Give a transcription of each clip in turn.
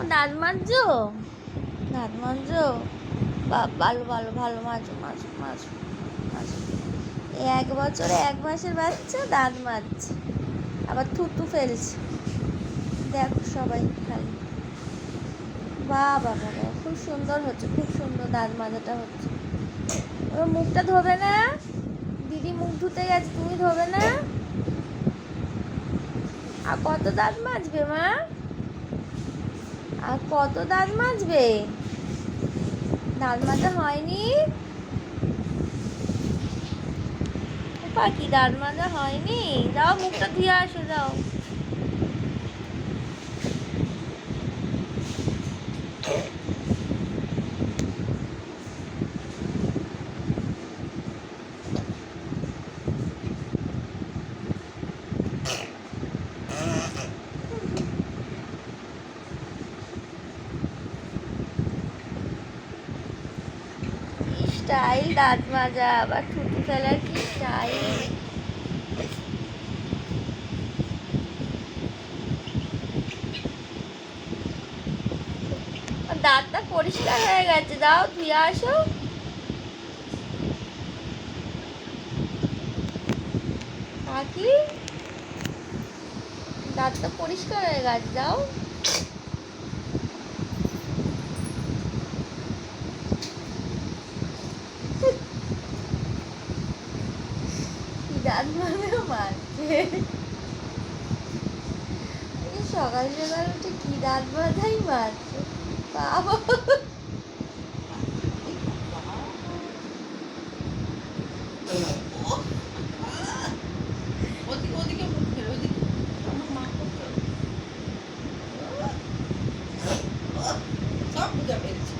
ও দাঁত মাজছো? দাঁত মাজছো? বা, ভালো ভালো ভালো, মাজো মাজো মাজো মাজো। এক বছরে এক মাসের বাচ্চা, দাঁত মাজছে। আবার থুতু ফেলছে। দেখো সবাই খালি। বাবা বাবা, খুব সুন্দর হচ্ছে, খুব সুন্দর দাঁত মাজাটা হচ্ছে। ওর মুখটা ধোবে না? দিদি মুখ ধুতে গেছে, তুমি ধোবে না? আর কত দাঁত মাজবে মা? আর কত দাঁত মাজবে? দাঁত মাজা হয়নি? পাখি, দাঁত মাজা হয়নি? যাও মুখটা ধুয়ে আসো যাও কি স্টাইল, দাঁত মাজা, আবার থুতু ফেলার কি স্টাইল? দাঁতটা পরিষ্কার হয়ে গেছে, দাও, ধুয়ে আসো। কাকি দাঁতটা পরিষ্কার হয়ে গেছে, দাও। কি দাঁত মানে মারছে। সকাল সকাল উঠে কি দাঁত বাঁধাই মারছে? বাবা ওদিকে ওদিকে মুখ ফের ওদিকে আমার মা করতে হবে। সব বুঝা পেরেছি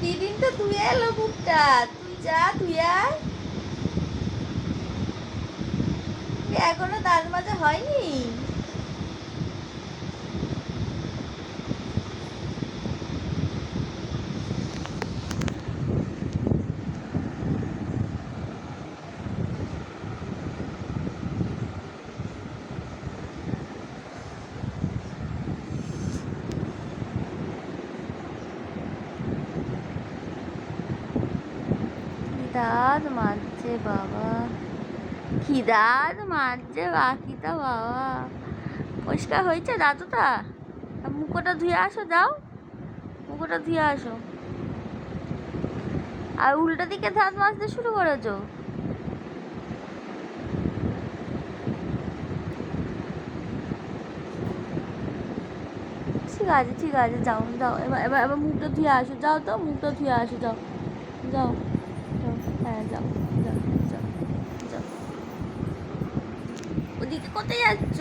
দিদিন তো তুই এলো বুকটা তুই যা তুই আয়। এখনও দাঁত মাজা হয়নি? দাঁত মাজছে বাবা। কি দাঁত মাজছে বাকিটা বাবা। পরিষ্কার হয়েছে দাঁতটা মুখোটা ধুয়ে আসো, যাও। মুখোটা ধুয়ে আসো। আর উল্টো দিকে দাঁত মাজতে শুরু করেছ? ঠিক আছে ঠিক আছে, যাও যাও। এবার এবার এবার মুখটা ধুয়ে আসো। যাও তো, মুখটা ধুয়ে আসো, যাও। যাও। যাও যাও যাও যাও। ওদিকে কোথায় যাচ্ছ?